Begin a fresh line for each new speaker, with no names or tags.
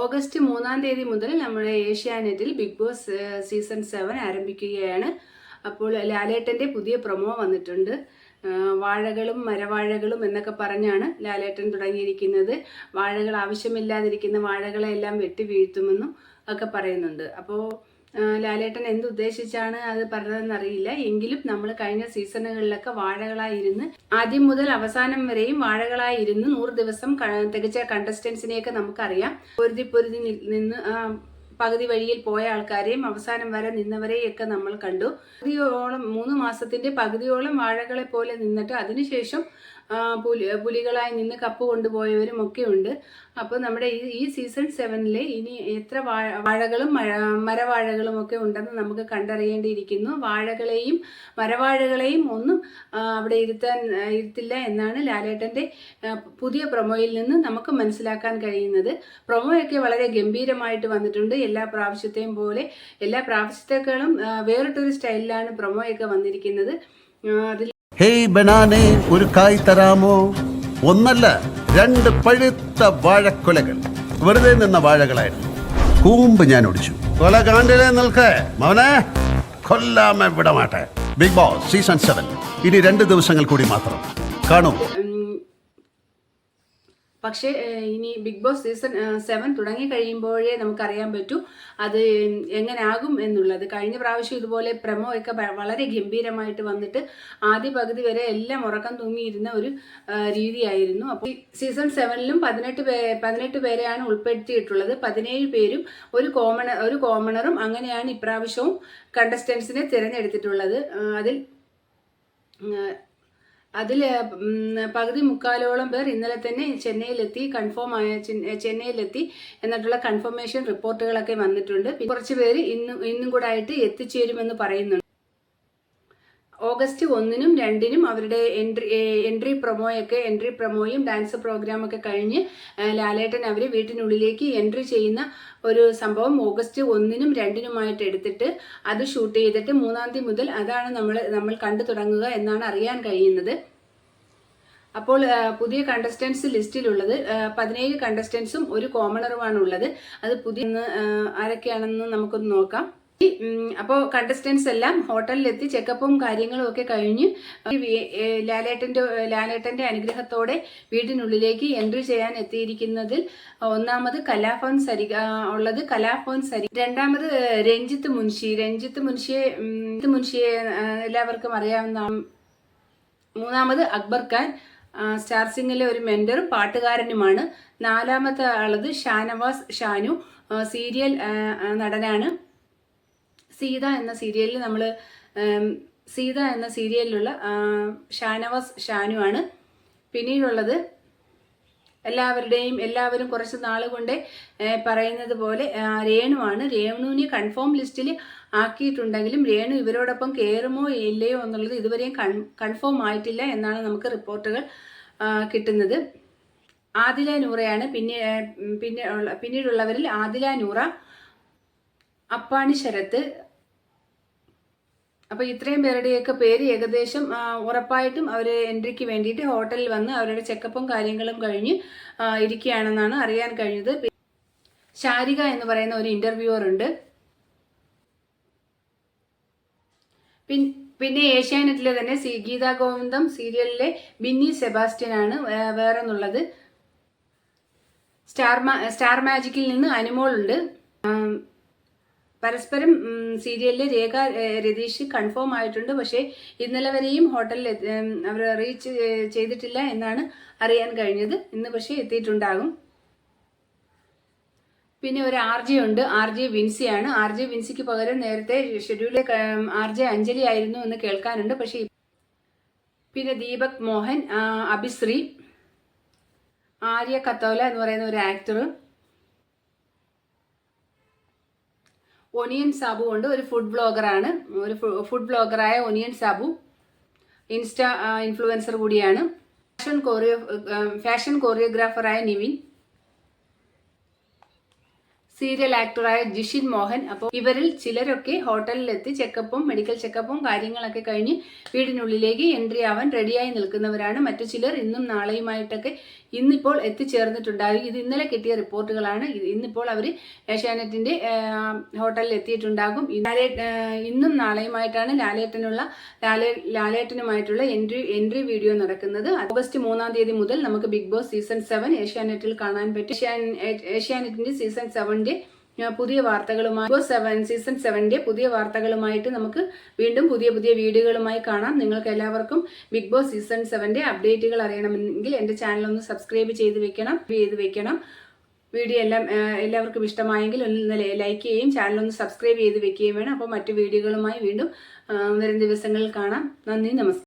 August മൂന്നാം തീയതി മുതൽ നമ്മുടെ ഏഷ്യാനെറ്റിൽ ബിഗ് ബോസ് സീസൺ സെവൻ ആരംഭിക്കുകയാണ്. അപ്പോൾ ലാലേട്ടന്റെ പുതിയ പ്രൊമോ വന്നിട്ടുണ്ട്. വാഴകളും മരവാഴകളും എന്നൊക്കെ പറഞ്ഞാണ് ലാലേട്ടൻ തുടങ്ങിയിരിക്കുന്നത്. വാഴകൾ ആവശ്യമില്ലാതിരിക്കുന്ന വാഴകളെ എല്ലാം വെട്ടി വീഴ്ത്തുമെന്നും ഒക്കെ പറയുന്നുണ്ട്. അപ്പോൾ ലാലേട്ടൻ എന്തുദ്ദേശിച്ചാണ് അത് പറഞ്ഞതെന്നറിയില്ല. എങ്കിലും നമ്മൾ കഴിഞ്ഞ സീസണുകളിലൊക്കെ വാഴകളായിരുന്ന് ആദ്യം മുതൽ അവസാനം വരെയും വാഴകളായിരുന്ന് നൂറ് ദിവസം തികച്ച കണ്ടസ്റ്റൻസിനെയൊക്കെ നമുക്കറിയാം. പൊരുതി പൊരുതി നിന്ന് പകുതി വഴിയിൽ പോയ ആൾക്കാരെയും അവസാനം വരെ നിന്നവരെയൊക്കെ നമ്മൾ കണ്ടു. പകുതിയോളം മൂന്ന് മാസത്തിന്റെ പകുതിയോളം വാഴകളെ പോലെ നിന്നിട്ട് അതിനുശേഷം പുലി പുലികളായി നിന്ന് കപ്പ് കൊണ്ടുപോയവരും ഒക്കെ ഉണ്ട്. അപ്പോൾ നമ്മുടെ ഈ ഈ സീസൺ സെവനിൽ ഇനി എത്ര വാഴ വാഴകളും മരവാഴകളും ഒക്കെ ഉണ്ടെന്ന് നമുക്ക് കണ്ടറിയേണ്ടിയിരിക്കുന്നു. വാഴകളെയും മരവാഴകളെയും ഒന്നും അവിടെ ഇരുത്താൻ ഇരുത്തില്ല എന്നാണ് ലാലേട്ടന്റെ പുതിയ പ്രൊമോയിൽ നിന്ന് നമുക്ക് മനസ്സിലാക്കാൻ കഴിയുന്നത്. പ്രൊമോയൊക്കെ വളരെ ഗംഭീരമായിട്ട് വന്നിട്ടുണ്ട്. എല്ലാ പ്രാവശ്യത്തെയും പോലെ എല്ലാ പ്രാവശ്യത്തെക്കാളും വേറിട്ടൊരു സ്റ്റൈലിലാണ് പ്രൊമോയൊക്കെ വന്നിരിക്കുന്നത്. അതിൽ
ഹേയ് ബനാനെ ഒരു കായ് തരാമോ? ഒന്നല്ല രണ്ട് പഴുത്ത വാഴക്കൊലകൾ. വെറുതെ നിന്ന വാഴകളായിരുന്നു. കൂമ്പ് ഞാൻ ഒടിച്ചു. കൊല കാണ്ടിലെ നിൽക്ക്? മവനെ കൊല്ലാമെ വിടമാട്ടെ ബിഗ് ബോസ് സീസൺ സെവൻ. ഇനി രണ്ട് ദിവസങ്ങൾ കൂടി മാത്രം. കാണൂ.
പക്ഷേ ഇനി ബിഗ് ബോസ് സീസൺ സെവൻ തുടങ്ങി കഴിയുമ്പോഴേ നമുക്കറിയാൻ പറ്റൂ അത് എങ്ങനെയാകും എന്നുള്ളത്. കഴിഞ്ഞ പ്രാവശ്യം ഇതുപോലെ പ്രമോ ഒക്കെ വളരെ ഗംഭീരമായിട്ട് വന്നിട്ട് ആദ്യ പകുതി വരെ എല്ലാം ഉറക്കം തൂങ്ങിയിരുന്ന ഒരു രീതിയായിരുന്നു. അപ്പോൾ സീസൺ സെവനിലും പതിനെട്ട് പേ പതിനെട്ട് പേരെയാണ് ഉൾപ്പെടുത്തിയിട്ടുള്ളത്. പതിനേഴ് പേരും ഒരു കോമൺ ഒരു കോമണറും അങ്ങനെയാണ് ഇപ്രാവശ്യവും കണ്ടസ്റ്റൻസിനെ തിരഞ്ഞെടുത്തിട്ടുള്ളത്. അതിൽ അതിൽ പകുതി മുക്കാലോളം പേർ ഇന്നലെ തന്നെ ചെന്നൈയിലെത്തി കൺഫേം ആയ ചെന്ന- ചെന്നൈയിലെത്തി എന്നിട്ടുള്ള കൺഫർമേഷൻ റിപ്പോർട്ടുകളൊക്കെ വന്നിട്ടുണ്ട്. കുറച്ച് പേര് ഇന്നും ഇന്നും കൂടെ ആയിട്ട് എത്തിച്ചേരുമെന്ന് പറയുന്നുണ്ട്. ഓഗസ്റ്റ് ഒന്നിനും രണ്ടിനും അവരുടെ എൻട്രി എൻട്രി പ്രൊമോയൊക്കെ എൻട്രി പ്രൊമോയും ഡാൻസ് പ്രോഗ്രാമൊക്കെ കഴിഞ്ഞ് ലാലേട്ടൻ അവർ വീട്ടിനുള്ളിലേക്ക് എൻട്രി ചെയ്യുന്ന ഒരു സംഭവം ഓഗസ്റ്റ് ഒന്നിനും രണ്ടിനുമായിട്ട് എടുത്തിട്ട് അത് ഷൂട്ട് ചെയ്തിട്ട് മൂന്നാം തീയതി മുതൽ അതാണ് നമ്മൾ നമ്മൾ കണ്ടു തുടങ്ങുക എന്നാണ് അറിയാൻ കഴിയുന്നത്. അപ്പോൾ പുതിയ കണ്ടസ്റ്റൻസ് ലിസ്റ്റിലുള്ളത് പതിനേഴ് കണ്ടസ്റ്റൻസും ഒരു കോമണറുമാണ് ഉള്ളത് അത് പുതിയ ആരൊക്കെയാണെന്ന് നമുക്കൊന്ന് നോക്കാം. അപ്പോൾ കണ്ടസ്റ്റൻസ് എല്ലാം ഹോട്ടലിലെത്തി ചെക്കപ്പും കാര്യങ്ങളും ഒക്കെ കഴിഞ്ഞ് ലാലേട്ടന്റെ ലാലേട്ടന്റെ അനുഗ്രഹത്തോടെ വീടിനുള്ളിലേക്ക് എൻട്രി ചെയ്യാൻ എത്തിയിരിക്കുന്നതിൽ ഒന്നാമത് കലാഭവൻ സരി ഉള്ളത് കലാഭവൻ സരി രണ്ടാമത് രഞ്ജിത്ത് മുൻഷി രഞ്ജിത്ത് മുൻഷിയെ മുൻഷിയെ എല്ലാവർക്കും അറിയാവുന്നതാണ് മൂന്നാമത് അക്ബർ ഖാൻ സ്റ്റാർ സിംഗിലെ ഒരു മെന്ററും പാട്ടുകാരനുമാണ്. നാലാമത്തെ ആളത് ഷാനവാസ് ഷാനു സീരിയൽ നടനാണ്. സീത എന്ന സീരിയലിൽ നമ്മൾ സീത എന്ന സീരിയലിലുള്ള ഷാനവാസ് ഷാനു ആണ് പിന്നീടുള്ളത് എല്ലാവരുടെയും എല്ലാവരും കുറച്ച് നാൾ കൊണ്ട് പറയുന്നത് പോലെ രേണു രേണുവാണ്. രേണുവിനെ കൺഫേം ലിസ്റ്റിൽ ആക്കിയിട്ടുണ്ടെങ്കിലും രേണു ഇവരോടൊപ്പം കയറുമോ ഇല്ലയോ എന്നുള്ളത് ഇതുവരെയും കൺ കൺഫേം ആയിട്ടില്ല എന്നാണ് നമുക്ക് റിപ്പോർട്ടുകൾ കിട്ടുന്നത്. ആദില നൂറയാണ്. പിന്നെ പിന്നെ പിന്നീടുള്ളവരിൽ ആദില നൂറ അപ്പാണി ശരത്ത്. അപ്പോൾ ഇത്രയും പേരുടെയൊക്കെ പേര് ഏകദേശം ഉറപ്പായിട്ടും അവർ എൻട്രിക്ക് വേണ്ടിയിട്ട് ഹോട്ടലിൽ വന്ന് അവരുടെ ചെക്കപ്പും കാര്യങ്ങളും കഴിഞ്ഞ് ഇരിക്കുകയാണെന്നാണ് അറിയാൻ കഴിഞ്ഞത്. ശാരിക എന്ന് പറയുന്ന ഒരു ഇന്റർവ്യൂവർ ഉണ്ട്. പിന്നെ ഏഷ്യാനെറ്റിലെ തന്നെ സി ഗീതാ ഗോവിന്ദം സീരിയലിലെ ബിന്നി സെബാസ്റ്റ്യൻ ആണ് വേറെ വേറൊന്നുള്ളത്. സ്റ്റാർ സ്റ്റാർ മാജിക്കിൽ നിന്ന് ആം, പരസ്പരം സീരിയലിൽ രേഖ രതീഷ് കൺഫേം ആയിട്ടുണ്ട്. പക്ഷേ ഇന്നലെ വരെയും ഹോട്ടലിൽ അവർ റീച്ച് ചെയ്തിട്ടില്ല എന്നാണ് അറിയാൻ കഴിഞ്ഞത്. ഇന്ന് പക്ഷേ എത്തിയിട്ടുണ്ടാകും. പിന്നെ ഒരു ആർ ജെ ഉണ്ട്. ആർ ജെ വിൻസിയാണ് ആർ ജെ വിൻസിക്ക് പകരം നേരത്തെ ഷെഡ്യൂളിൽ ആർ ജെ അഞ്ജലി ആയിരുന്നു എന്ന് കേൾക്കാനുണ്ട്. പക്ഷേ പിന്നെ ദീപക് മോഹൻ അഭിശ്രീ ആര്യ കത്തോല എന്ന് പറയുന്ന ഒരു ആക്ടർ ഒനിയൻ സാബു ഉണ്ട് ഒരു ഫുഡ് ബ്ലോഗറാണ് ഒരു ഫുഡ് ബ്ലോഗറായ ഒനിയൻ സാബു ഇൻസ്റ്റാ ഇൻഫ്ലുവൻസർ കൂടിയാണ്. ഫാഷൻ കോറിയോ ഫാഷൻ കൊറിയോഗ്രാഫറായ നിവിൻ. സീരിയൽ ആക്ടറായ ജിഷിൻ മോഹൻ. അപ്പോൾ ഇവരിൽ ചിലരൊക്കെ ഹോട്ടലിലെത്തി ചെക്കപ്പും മെഡിക്കൽ ചെക്കപ്പും കാര്യങ്ങളൊക്കെ കഴിഞ്ഞ് വീടിനുള്ളിലേക്ക് എൻട്രി ആവാൻ റെഡിയായി നിൽക്കുന്നവരാണ്. മറ്റു ചിലർ ഇന്നും നാളെയുമായിട്ടൊക്കെ ഇന്നിപ്പോൾ എത്തിച്ചേർന്നിട്ടുണ്ടാകും ഇത് ഇന്നലെ കിട്ടിയ റിപ്പോർട്ടുകളാണ്. ഇന്നിപ്പോൾ അവർ ഏഷ്യാനെറ്റിന്റെ ഹോട്ടലിൽ എത്തിയിട്ടുണ്ടാകും ഇന്നും നാളെയുമായിട്ടാണ് ലാലേട്ടനുള്ള ലാലേ ലാലേട്ടനുമായിട്ടുള്ള എൻട്രി എൻട്രി വീഡിയോ നടക്കുന്നത്. ഓഗസ്റ്റ് മൂന്നാം തീയതി മുതൽ നമുക്ക് ബിഗ് ബോസ് സീസൺ സെവൻ ഏഷ്യാനെറ്റിൽ കാണാൻ പറ്റും. ഏഷ്യാനെറ്റിന്റെ സീസൺ സെവന്റെ പുതിയ വാർത്തകളുമായി ബോസ് സെവൻ സീസൺ സെവന്റെ പുതിയ വാർത്തകളുമായിട്ട് നമുക്ക് വീണ്ടും പുതിയ പുതിയ വീഡിയോകളുമായി കാണാം. നിങ്ങൾക്ക് എല്ലാവർക്കും ബിഗ് ബോസ് സീസൺ സെവന്റെ അപ്ഡേറ്റുകൾ അറിയണമെങ്കിൽ എന്റെ ചാനൽ ഒന്ന് സബ്സ്ക്രൈബ് ചെയ്ത് വെക്കണം ചെയ്ത് വെക്കണം. വീഡിയോ എല്ലാം എല്ലാവർക്കും ഇഷ്ടമായെങ്കിൽ ഒന്ന് ലൈക്ക് ചെയ്യുകയും ചാനൽ ഒന്ന് സബ്സ്ക്രൈബ് ചെയ്ത് വെക്കുകയും വേണം. അപ്പോൾ മറ്റു വീഡിയോകളുമായി വീണ്ടും വരും ദിവസങ്ങളിൽ കാണാം. നന്ദി നമസ്കാരം